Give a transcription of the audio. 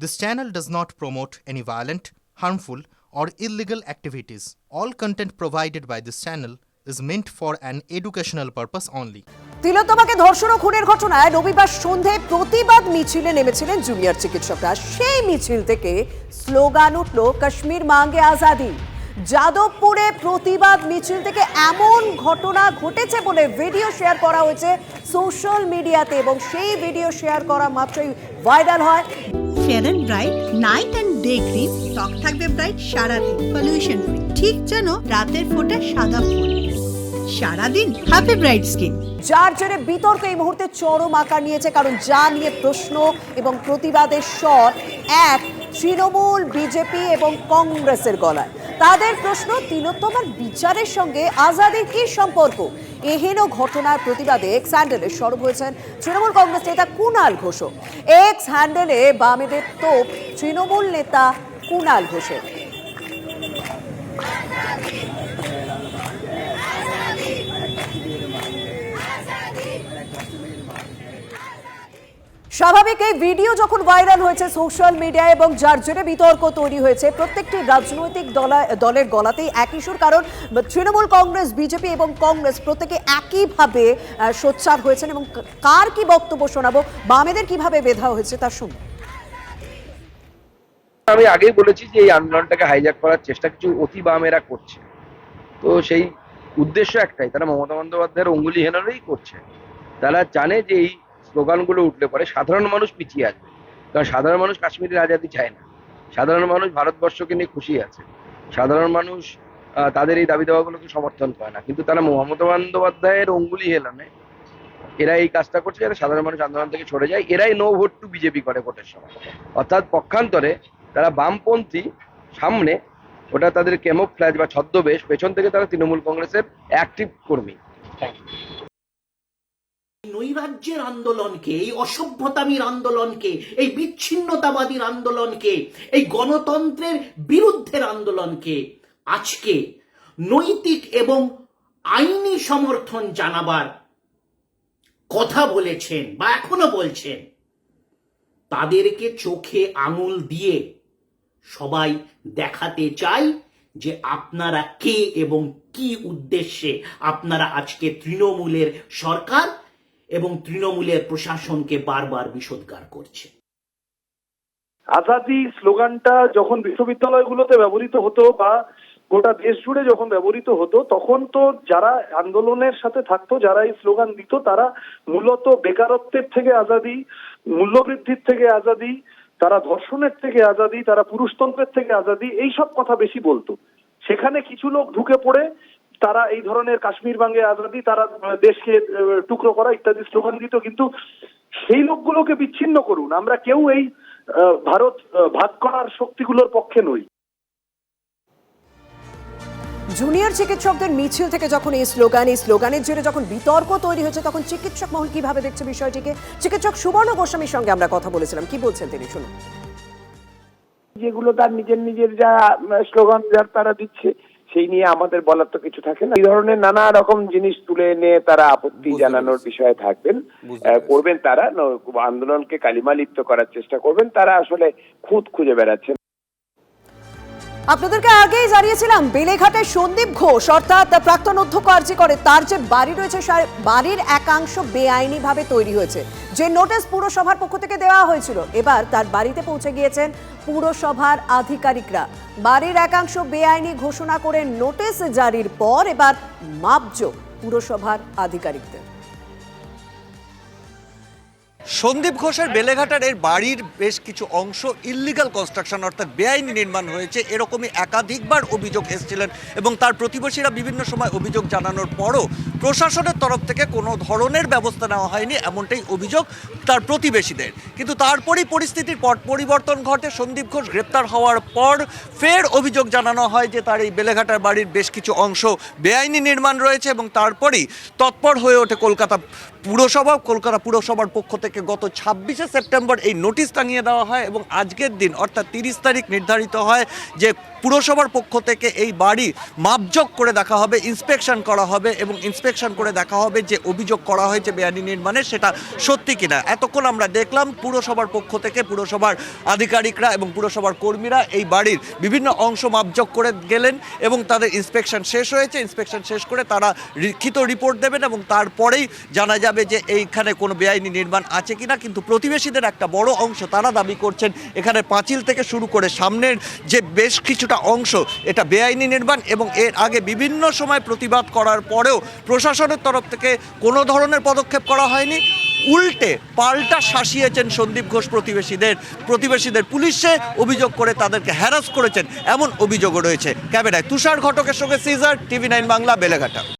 This channel does not promote any violent, harmful, or illegal activities. All content provided by this channel is meant for an educational purpose only. তিলোত্তমাকে ধর্ষণ ও খুনের ঘটনায় রবিবার সন্ধে প্রতিবাদ মিছিলে নেমেছিলেন জুনিয়র চিকিৎসকরা সেই মিছিল থেকে স্লোগান উঠল কাশ্মীর মাঙ্গে আজাদি যাদবপুরে প্রতিবাদ মিছিল থেকে এমন ঘটনা ঘটেছে বলে ভিডিও শেয়ার করা হয়েছে সোশ্যাল মিডিয়াতে এবং সেই ভিডিও শেয়ার করা মাত্রই ভাইরাল হয় fair and bright, night and day cream, ত্বক থাকবে ব্রাইট, সারাদিন পলিউশন ফ্রি ঠিক যেন রাতের ফোটা সাদা ফুল সারাদিন হ্যাপি ব্রাইট স্কিন। যার জেরে বিতর্ক এই মুহূর্তে চরম আকার নিয়েছে, কারণ যা নিয়ে প্রশ্ন এবং প্রতিবাদের স্বর এক তৃণমূল, বিজেপি এবং কংগ্রেসের গলায়। তাদের প্রশ্ন তিলোত্তমার বিচারের সঙ্গে আজাদের কি সম্পর্ক? এহেন ঘটনার প্রতিবাদে এক্স হ্যান্ডেলে সরব হয়েছেন তৃণমূল কংগ্রেস নেতা কুণাল ঘোষ এক্স হ্যান্ডেলে বামেদের তোপ তৃণমূল নেতা কুণাল ঘোষের। স্বাভাবিক এই ভিডিও যখন ভাইরাল হয়েছে সোশ্যাল মিডিয়ায় এবং যার জেরে বিতর্ক তৈরি হয়েছে, প্রত্যেকটি রাজনৈতিক দলা- দলের গলাতেই একই সুর, কারণ তৃণমূল কংগ্রেস, বিজেপি এবং কংগ্রেস প্রত্যেকে একইভাবে সোচ্চার হয়েছেন এবং কার কি বক্তব্য শোনাবো, বামেদের কীভাবে বেধা হয়েছে তা শুন আমি আগেই বলেছি যে এই আন্দোলনটাকে হাইজ্যাক করার চেষ্টা কিছু অতি বামেরা করছে। তো সেই উদ্দেশ্য একটাই, তারা মমতা বন্দ্যোপাধ্যায়ের অঙ্গুলি হেনারেই করছে। তারা জানে যে এই স্লোগানগুলো উঠলে পরে সাধারণ মানুষ পিছিয়ে আসবে। কারণ সাধারণ মানুষ কাশ্মীরের আজাদি চায় না। সাধারণ মানুষ ভারতবর্ষকে নিয়ে খুশি আছে। সাধারণ মানুষ তাদের এই দাবি দাওয়াগুলোকে সমর্থন করে না। কিন্তু তারা মমতা বন্দ্যোপাধ্যায়ের অঙ্গুলি হেলানে এরা এই কাজটা করছে যাতে সাধারণ মানুষ আন্দোলন থেকে সরে যায়। এরাই নো ভোট টু বিজেপি করে ভোটের সময়। অর্থাৎ পক্ষান্তরে তারা বামপন্থী সামনে ওটা তাদের কেমো ফ্ল্যাজ বা ছদ্মবেশ, পেছন থেকে তারা তৃণমূল কংগ্রেসের অ্যাক্টিভ কর্মী। নৈরাজ্যের আন্দোলনকে, এই অসভ্যতামীর আন্দোলনকে, এই বিচ্ছিন্নতাবাদীর আন্দোলনকে, এই গণতন্ত্রের বিরুদ্ধের আন্দোলনকে আজকে নৈতিক এবং আইনি সমর্থন জানাবার কথা বলেছেন বা এখনও বলছেন। তাদেরকে চোখে আঙুল দিয়ে সবাই দেখাতে চাই যে আপনারা কে এবং কি উদ্দেশ্যে আপনারা আজকে তৃণমূলের সরকার তৃণমূলের প্রশাসনকে বারবার বিষোদ্গার করছে। আজাদি স্লোগানটা যখন বিশ্ববিদ্যালয়গুলোতে ব্যবহৃত হতো বা গোটা দেশ জুড়ে যখন ব্যবহৃত হতো, তখন তো যারা আন্দোলনের সাথে থাকতো, যারা এই স্লোগান দিত, তারা মূলত বেকারত্বের থেকে আজাদি, মূল্যবৃদ্ধির থেকে আজাদি, তারা ধর্ষণের থেকে আজাদি, তারা পুরুষতন্ত্রের থেকে আজাদি এই সব কথা বেশি বলতো। সেখানে কিছু লোক ঢুকে পড়ে তারা এই ধরনের কাশ্মীর বাঙ্গে আজাদি তারা দেশকে টুকরো করা ইত্যাদি স্লোগান দিত কিন্তু সেই লোকগুলোকে বিচ্ছিন্ন করুন। আমরা কেউ এই ভারত ভাগ করার শক্তিগুলোর পক্ষে নই। জুনিয়র চিকিৎসকদের মিছিল থেকে যখন এই স্লোগান এই স্লোগানের জেরে যখন বিতর্ক তৈরি হয়েছে তখন চিকিৎসক মহল কীভাবে দেখছে বিষয়টিকে? চিকিৎসক সুবর্ণ গোস্বামীর সঙ্গে আমরা কথা বলেছিলাম। কি বলছেন তিনি? শুনুন। যেগুলো তার নিজের নিজের যা স্লোগান যার তারা দিচ্ছে সেই নিয়ে আমাদের বলার তো কিছু থাকে না। এই ধরনের নানা রকম জিনিস তুলে এনে তারা আপত্তি জানানোর বিষয়ে থাকবেন। করবেন তারা আন্দোলনকে কালিমা লিপ্ত করার চেষ্টা করবেন। তারা আসলে খুঁত খুঁজে বেড়াচ্ছেন। আপনাদেরকে আগেই জানিয়েছিলাম, বেলেঘাটের সন্দীপ ঘোষ, অর্থাৎ প্রাক্তন অধ্যক্ষ আর্জি করে, তার যে বাড়ি রয়েছে বাড়ির একাংশ বেআইনি ভাবে তৈরি হয়েছে। যে নোটিশ পুরসভার পক্ষ থেকে দেওয়া হয়েছিল, এবার তার বাড়িতে পৌঁছে গিয়েছেন পুরসভার আধিকারিকরা। বাড়ির একাংশ বেআইনি ঘোষণা করে নোটিশ জারির পর এবার মাপজো পুরসভার আধিকারিকদের। সন্দীপ ঘোষের বেলেঘাটার এর বাড়ির বেশ কিছু অংশ ইল্লিগাল কনস্ট্রাকশন অর্থাৎ বেআইনি নির্মাণ হয়েছে, এরকমই একাধিকবার অভিযোগ এসেছিলেন এবং তার প্রতিবেশীরা বিভিন্ন সময় অভিযোগ জানানোর পরও প্রশাসনের তরফ থেকে কোনো ধরনের ব্যবস্থা নেওয়া হয়নি এমনটাই অভিযোগ তার প্রতিবেশীদের। কিন্তু তারপরই পরিস্থিতির পরিবর্তন ঘটে, সন্দীপ ঘোষ গ্রেপ্তার হওয়ার পর ফের অভিযোগ জানানো হয় যে তার এই বেলেঘাটার বাড়ির বেশ কিছু অংশ বেআইনি নির্মাণ রয়েছে এবং তারপরেই তৎপর হয়ে ওঠে কলকাতা পুরসভা। কলকাতা পুরসভার পক্ষ থেকে থেকে গত ছাব্বিশে সেপ্টেম্বর এই নোটিশ টাঙিয়ে দেওয়া হয় এবং আজকের দিন, অর্থাৎ তিরিশ তারিখ নির্ধারিত হয় যে পুরসভার পক্ষ থেকে এই বাড়ি মাপজোক করে দেখা হবে, ইন্সপেকশন করা হবে এবং ইন্সপেকশন করে দেখা হবে যে অভিযোগ করা হয়েছে বেআইনি নির্মাণে সেটা সত্যি কিনা। এতক্ষণ আমরা দেখলাম পুরসভার পক্ষ থেকে পুরসভার আধিকারিকরা এবং পুরসভার কর্মীরা এই বাড়ির বিভিন্ন অংশ মাপজোক করে গেলেন এবং তাদের ইন্সপেকশন শেষ হয়েছে। ইন্সপেকশন শেষ করে তারা লিখিত রিপোর্ট দেবেন এবং তারপরেই জানা যাবে যে এইখানে কোনো বেআইনি নির্মাণ আছে কিনা, কিন্তু প্রতিবেশীদের একটা বড় অংশ তারা দাবি করছেন, এখানে পাঁচিল থেকে শুরু করে সামনের যে বেশ কিছুটা অংশ, এটা বেআইনি নির্মাণ এবং এর আগে বিভিন্ন সময় প্রতিবাদ করার পরেও প্রশাসনের তরফ থেকে কোনো ধরনের পদক্ষেপ করা হয়নি। উল্টে পাল্টা শাসিয়েছেন সন্দীপ ঘোষ প্রতিবেশীদের প্রতিবেশীদের পুলিশে অভিযোগ করে তাদেরকে হ্যারাস করেছেন, এমন অভিযোগও রয়েছে। ক্যামেরায় তুষার ঘটকের সঙ্গে সিজার, টিভি নাইন বাংলা, বেলেঘাটা।